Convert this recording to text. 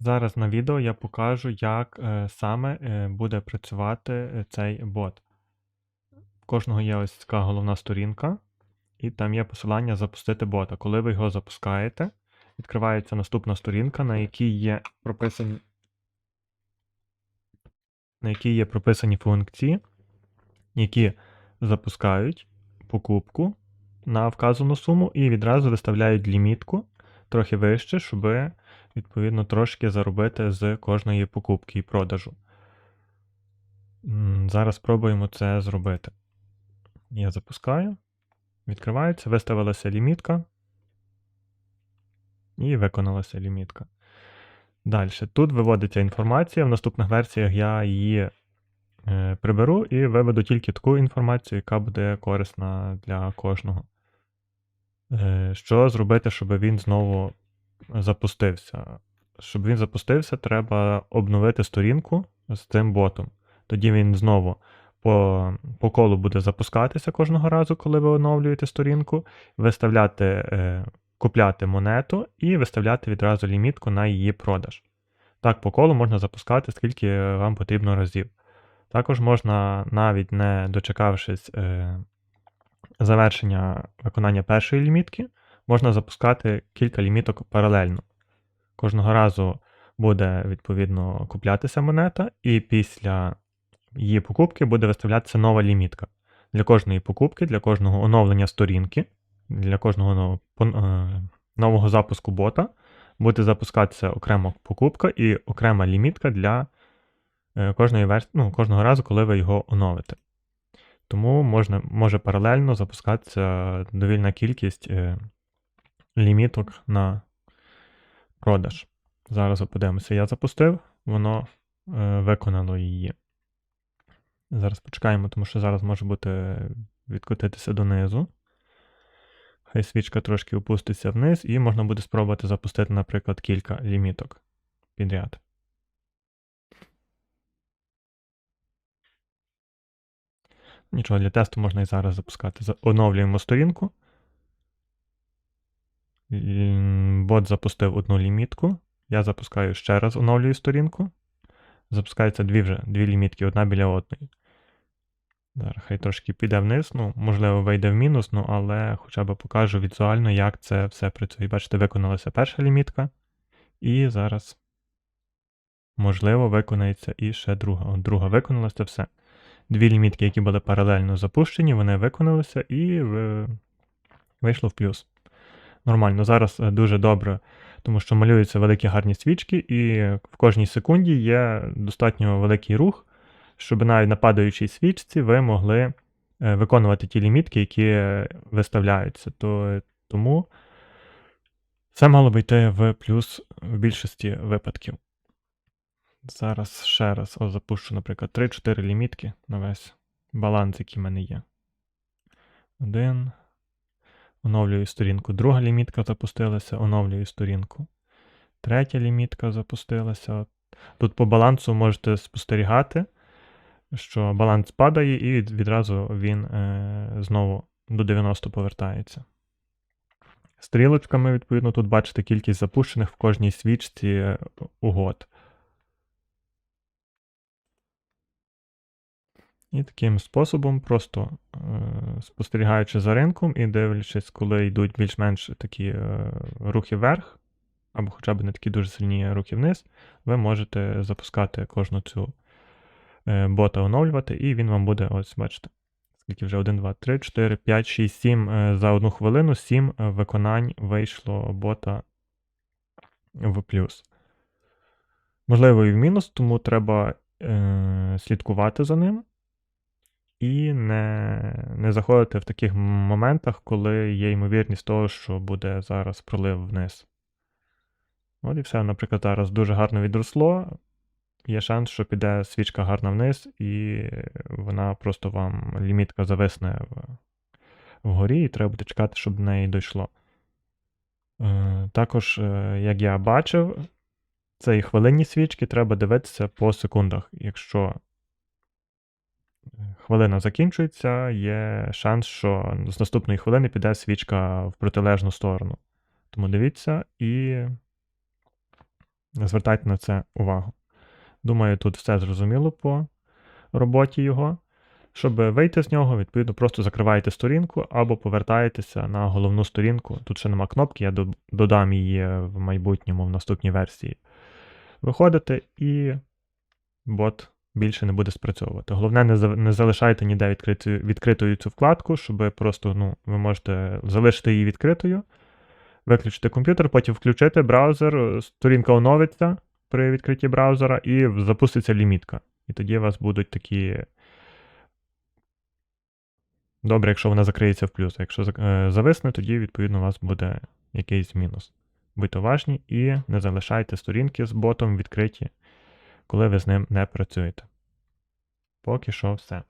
Зараз на відео я покажу, як е, саме е, буде працювати е, цей бот. В кожного є ось така головна сторінка, і там є посилання запустити бота. Коли ви його запускаєте, відкривається наступна сторінка, на якій є прописані, на якій є прописані функції, які запускають покупку на вказану суму і відразу виставляють лімітку трохи вище, щоб відповідно трошки заробити з кожної покупки і продажу. Зараз спробуємо це зробити. Я запускаю, відкривається, виставилася лімітка. І виконалася лімітка. Далі. Тут виводиться інформація. В наступних версіях я її е, приберу і виведу тільки таку інформацію, яка буде корисна для кожного. Е, що зробити, щоб він знову запустився? Щоб він запустився, треба обновити сторінку з цим ботом. Тоді він знову по, по колу буде запускатися кожного разу, коли ви оновлюєте сторінку, виставляти, е, купляти монету і виставляти відразу лімітку на її продаж. Так, по колу можна запускати, скільки вам потрібно разів. Також можна, навіть не дочекавшись е, завершення виконання першої лімітки, можна запускати кілька ліміток паралельно. Кожного разу буде відповідно куплятися монета, і після її покупки буде виставлятися нова лімітка. Для кожної покупки, для кожного оновлення сторінки, для кожного нового, е, запуску бота буде запускатися окрема покупка і окрема лімітка для е, кожної верс... ну, кожного разу, коли ви його оновите. Тому можна, може паралельно запускатися довільна кількість е, ліміток на продаж. Зараз подивимося, я запустив, воно е, виконало її. Зараз почекаємо, тому що зараз може бути відкотитися донизу. Хай свічка трошки опуститься вниз, і можна буде спробувати запустити, наприклад, кілька ліміток підряд. Нічого, для тесту можна і зараз запускати. Оновлюємо сторінку. Бот запустив одну лімітку. Я запускаю ще раз, оновлюю сторінку. Запускаються дві вже дві лімітки, одна біля одної. Зараз хай трошки піде вниз, ну, можливо, вийде в мінус, ну, але хоча б покажу візуально, як це все працює. Бачите, виконалася перша лімітка. І зараз, можливо, виконається і ще друга. От друга виконалася все. Дві лімітки, які були паралельно запущені, вони виконалися і ви- вийшло в плюс. Нормально, зараз е, дуже добре, тому що малюються великі гарні свічки, і в кожній секунді є достатньо великий рух, щоб навіть на падаючій свічці ви могли е, виконувати ті лімітки, які виставляються. То, тому це мало би йти в плюс в більшості випадків. Зараз ще раз о, запущу, наприклад, 3-4 лімітки на весь баланс, який в мене є. Один. Оновлюю сторінку. Друга лімітка запустилася, оновлюю сторінку. Третя лімітка запустилася. Тут по балансу можете спостерігати, що баланс падає, і відразу він е, знову до 90 повертається. Стрілочками, відповідно, тут бачите кількість запущених в кожній свічці е, угод. І таким способом, просто спостерігаючи за ринком і дивлячись, коли йдуть більш-менш такі е, рухи вверх, або хоча б не такі дуже сильні рухи вниз, ви можете запускати кожну цю е, бота оновлювати, і він вам буде, ось бачите, скільки вже 1, 2, 3, 4, 5, 6, 7 е, за одну хвилину, 7 виконань вийшло бота в плюс. Можливо, і в мінус, тому треба е, слідкувати за ним і не, не заходити в таких моментах, коли є ймовірність того, що буде зараз пролив вниз. От і все, наприклад, зараз дуже гарно відросло. Є шанс, що піде свічка гарно вниз, і вона просто вам лімітка зависне вгорі, і треба буде чекати, щоб до неї дійшло. Е, також, е, як я бачив, це і хвилинні свічки треба дивитися по секундах. Якщо хвилина закінчується, є шанс, що з наступної хвилини піде свічка в протилежну сторону. Тому дивіться і Звертайте на це увагу. Думаю, тут все зрозуміло по роботі його. Щоб вийти з нього, відповідно, просто закриваєте сторінку або повертаєтеся на головну сторінку. Тут ще нема кнопки, я додам її в майбутньому в наступній версії. Виходите і бот більше не буде спрацьовувати. Головне, не, за- не залишайте ніде відкритою, відкритою цю вкладку, щоб просто ну, ви можете залишити її відкритою, виключити комп'ютер, потім включити браузер, сторінка оновиться при відкритті браузера і запуститься лімітка. І тоді у вас будуть такі. Добре, якщо вона закриється в плюс. А якщо е, зависне, тоді, відповідно, у вас буде якийсь мінус. Будьте уважні і не залишайте сторінки з ботом відкриті, коли ви з ним не працюєте. Поки що все.